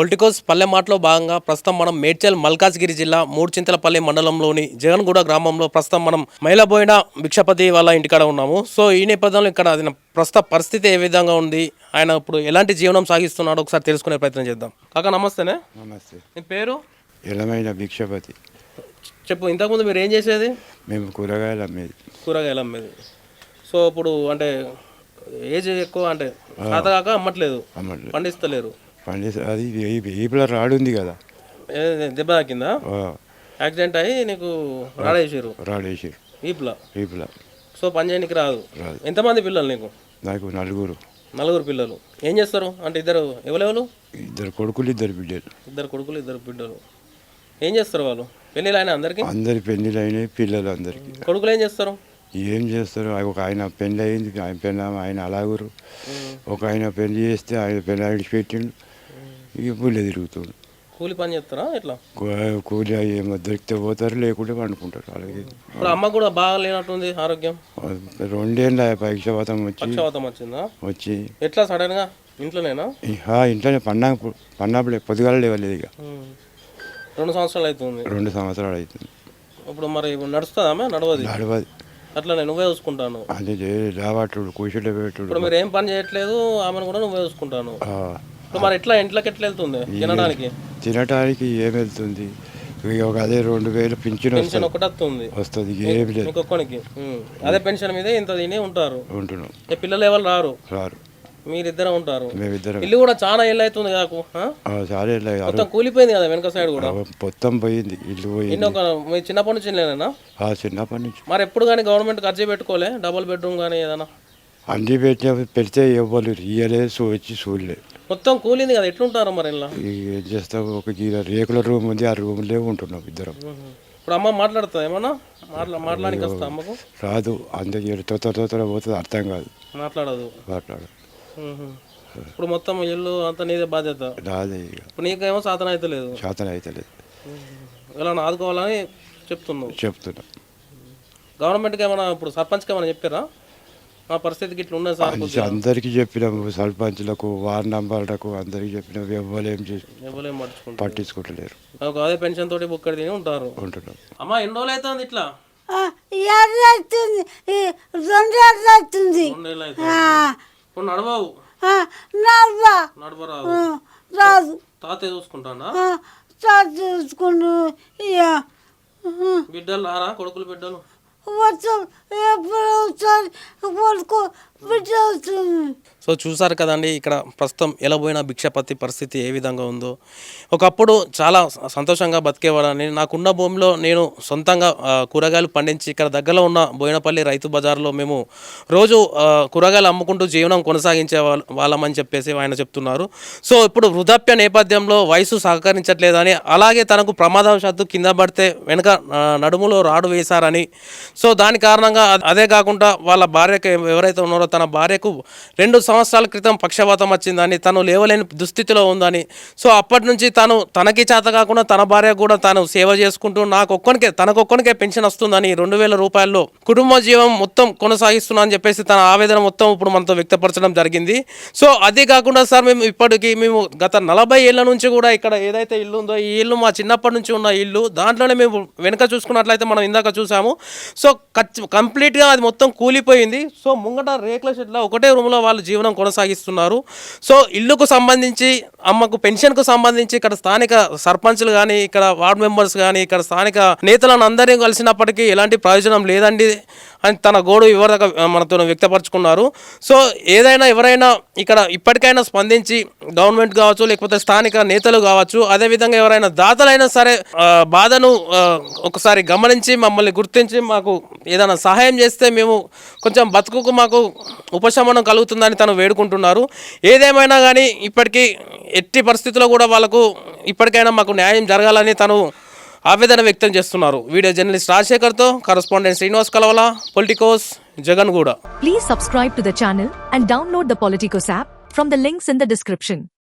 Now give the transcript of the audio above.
Politicos పల్లె మాటలో భాగంగా ప్రస్తుతం మనం మేడ్చల్ మల్కాజ్గిరి జిల్లా మూడుచింతలపల్లి మండలంలోని జగన్గూడ గ్రామంలో ప్రస్తుతం మనం మైలబోయిన భిక్షపతి వాళ్ళ ఇంటికాడ ఉన్నాము. సో ఈ నేపథ్యంలో ఇక్కడ ఆయన ప్రస్తుత పరిస్థితి ఏ విధంగా ఉంది? ఆయన ఇప్పుడు ఎలాంటి జీవనం సాగిస్తున్నాడో ఒకసారి తెలుసుకునే ప్రయత్నం చేద్దాం. కాక నమస్తేనే. నమస్తే. మీ పేరు? ఎలమైన భిక్షపతి. చెప్పు ఇంతకుముందు మీరు ఏం చేసేది? మేము కూరగాయలు అమ్మేది. కూరగాయలు అమ్మేది. సో ఇప్పుడు అంటే ఏజ్ ఎక్కువ అంటే కాక అమ్మట్లేదు. అమ్మట్లేదు. పండిస్తలేరు. పండి అది ఈపుల రాడు ఉంది కదా. దెబ్బ తాకిందా? యాక్సిడెంట్ అయ్యి నీకు రాడేసారు రాడేసి ఈపులా ఈపుల సో పని చేయడానికి రాదు. రాదు. ఎంతమంది పిల్లలు నీకు? నాకు నలుగురు. నలుగురు పిల్లలు. ఏం చేస్తారు? అంటే ఇద్దరు ఎవరెవరు? ఇద్దరు కొడుకులు ఇద్దరు బిడ్డలు. ఇద్దరు కొడుకులు ఇద్దరు బిడ్డలు. ఏం చేస్తారు వాళ్ళు? పెళ్ళిళ్ళు ఆయన అందరికి? అందరి పెళ్ళిళ్ళు అయినాయి పిల్లలు అందరికి. కొడుకులు ఏం చేస్తారు? ఏం చేస్తారు? ఒక ఆయన పెళ్ళి అయింది ఆయన పెళ్ళి ఆయన అలాగురు ఒక ఆయన పెళ్ళి చేస్తే ఆయన పెళ్ళి విడిచిపెట్టిండు ఇక పుల్లె తిరుగుతుండు కూలి పని చేస్తారా ఎట్లా? కూలి ఏమో దొరికితే పోతారు లేకుంటే పండుకుంటారు అలాగే. ఇప్పుడు అమ్మ కూడా బాగా లేనట్టుంది ఆరోగ్యం? రెండేళ్ళ పరీక్షపాతం వచ్చి పక్షవాతం వచ్చిందా? వచ్చి. ఎట్లా సడన్గా ఇంట్లోనేనా? ఆ, ఇంట్లోనే పన్నా పన్నప్పుడే పొద్దుగాల లేవలేదు ఇక. రెండు సంవత్సరాలు అవుతుంది రెండు సంవత్సరాలు అవుతుంది ఇప్పుడు మరి ఇప్పుడు నడుస్తుందామే నడవది. నడవది. అట్లనే నువ్వే చూసుకుంటాను. అది రావట్టుడు కూర్చుంటే పెట్టుడు ఇప్పుడు మీరు ఏం పని చేయట్లేదు ఆమెను కూడా నువ్వే చూసుకుంటాను. ఇప్పుడు మరి ఎట్లా ఇంట్లోకి ఎట్లా వెళ్తుంది తినడానికి? తినటానికి ఏం వెళ్తుంది? ఇక ఒక అదే రెండు వేలు పింఛన్ పెన్షన్ ఒకటి వస్తుంది. వస్తుంది ఏమి లేదు. ఉమ్. అదే పెన్షన్ మీదే ఇంత తిని ఉంటారు. ఉంటున్నాం. ఏ పిల్లలు ఎవరు రారు? రారు. మీరిద్దరే ఉంటారు. మేమిద్దరం ఇల్లు కూడా చాలా ఇల్లు అవుతుంది? ఆ, చాలే లే, అరు- మొత్తం కూలిపోయింది కదా వెనక సైడ్ కూడా? మొత్తం పోయింది ఇల్లు పోయింది. ఒక మీ చిన్నప్పటి నుంచి లేనా చిన్నప్పటి నుంచి. మరి ఎప్పుడు కానీ గవర్నమెంట్ ఖర్చు పెట్టుకోలే? డబుల్ బెడ్రూమ్ కానీ ఏదైనా? అన్ని పెట్టిన పెడితే ఇవ్వలేదు ఇయ్యలేదు వచ్చి చూడలేదు మొత్తం కూలింది కదా ఎట్లుంటారు మరి ఇలా? ఏం చేస్తాం ఒక రేకుల రూమ్ ఉంది ఆ రూమ్లే ఉంటున్నాం ఇద్దరం. ఇప్పుడు అమ్మ మాట్లాడుతుంది ఏమన్నా? మాట్లా మాట్లాడానికి వస్తా అమ్మకు? రాదు అందరికి తొత్తర తొత్తర పోతుంది అర్థం కాదు. మాట్లాడదు. మాట్లాడు ఉహు. ఇప్పుడు మొత్తం ఇల్లు అంతా నీదే బాధ్యత. రాదే ఇక. ఇప్పుడు నీకేమో సాధన అయితే లేదు. శాతం అవుతలేదు ఇలా ఆదుకోవాలని చెప్తున్నావు. చెప్తున్నా. గవర్నమెంట్కి ఏమైనా ఇప్పుడు సర్పంచ్కి ఏమైనా చెప్పారా? మా పరిస్థితికి ఇట్లా ఉన్నది సార్ అందరికీ చెప్పినాము సర్పంచ్లకు వార్డ్ నంబర్లకు అందరికీ చెప్పినాము ఎవ్వరేం చేసి ఎవరేం పట్టించుకుంటారు. పట్టించుకుంటలేరు ఒక అదే పెన్షన్ తోటి బుక్కడి తిని ఉంటారు. ఉంటున్నాం. అమ్మా ఎన్ని రోజులు అవుతుంది ఇట్లా? రెండు అవుతుంది. ఇప్పుడు నడవవు. నవ్వా నడవరాదు. రాదు. తాతయ్య చూసుకుంటానా ఇక బిడ్డలు రారా? కొడుకులు బిడ్డలు? సో చూసారు కదండి ఇక్కడ ప్రస్తుతం ఎలా ఎలబోయిన భిక్షపతి పరిస్థితి ఏ విధంగా ఉందో. ఒకప్పుడు చాలా సంతోషంగా బతికేవాడని నాకున్న భూమిలో నేను సొంతంగా కూరగాయలు పండించి ఇక్కడ దగ్గరలో ఉన్న బోయినపల్లి రైతు బజార్లో మేము రోజు కూరగాయలు అమ్ముకుంటూ జీవనం కొనసాగించే వాళ్ళమని చెప్పేసి ఆయన చెప్తున్నారు. సో ఇప్పుడు వృద్ధాప్య నేపథ్యంలో వయసు సహకరించట్లేదని అలాగే తనకు ప్రమాదవశాత్తు కింద పడితే వెనుక నడుములో రాడు వేశారని సో దాని కారణంగా అదే కాకుండా వాళ్ళ భార్యకు ఎవరైతే ఉన్నారో తన భార్యకు రెండు సంవత్సరాల క్రితం పక్షపాతం వచ్చిందని తను లేవలేని దుస్థితిలో ఉందని. సో అప్పటి నుంచి తను తనకి చేత కాకుండా తన భార్య కూడా తాను సేవ చేసుకుంటూ నాకు ఒక్కనికే తనకొక్కనికే పెన్షన్ వస్తుందని రెండు వేల రూపాయల్లో కుటుంబ జీవం మొత్తం కొనసాగిస్తున్నా అని చెప్పేసి తన ఆవేదన మొత్తం ఇప్పుడు మనతో వ్యక్తపరచడం జరిగింది. సో అదే కాకుండా సార్ మేము ఇప్పటికీ మేము గత నలభై ఏళ్ళ నుంచి కూడా ఇక్కడ ఏదైతే ఇల్లు ఉందో ఈ ఇల్లు మా చిన్నప్పటి నుంచి ఉన్న ఇల్లు దాంట్లోనే మేము వెనుక చూసుకున్నట్లయితే మనం ఇందాక చూసాము. సో ఖచ్చి కంప్లీట్గా అది మొత్తం కూలిపోయింది. సో ముంగట రేకుల షెడ్లో ఒకటే రూమ్లో వాళ్ళు జీవనం కొనసాగిస్తున్నారు. సో ఇల్లుకు సంబంధించి అమ్మకు పెన్షన్కు సంబంధించి ఇక్కడ స్థానిక సర్పంచ్లు కానీ ఇక్కడ వార్డ్ మెంబర్స్ కానీ ఇక్కడ స్థానిక నేతలను అందరినీ కలిసినప్పటికీ ఎలాంటి ప్రయోజనం లేదండి అని తన గోడు వివరగా మనతో వ్యక్తపరచుకున్నారు. సో ఏదైనా ఎవరైనా ఇక్కడ ఇప్పటికైనా స్పందించి గవర్నమెంట్ కావచ్చు లేకపోతే స్థానిక నేతలు కావచ్చు అదేవిధంగా ఎవరైనా దాతలైనా సరే బాధను ఒకసారి గమనించి మమ్మల్ని గుర్తించి మాకు ఏదైనా సహాయం చేస్తే మేము కొంచెం బతుకుకు మాకు ఉపశమనం కలుగుతుందని తను వేడుకుంటున్నారు. ఏదేమైనా కానీ ఇప్పటికీ ఎట్టి పరిస్థితుల్లో కూడా వాళ్ళకు ఇప్పటికైనా మాకు న్యాయం జరగాలని తను ఆవేదన వ్యక్తం చేస్తున్నారు. వీడియో జర్నలిస్ట్ రాజశేఖర్తో correspondent Srinivas Kalavala Politicos Jaganguda Please subscribe to the channel and download the Politicos app from the links in the description.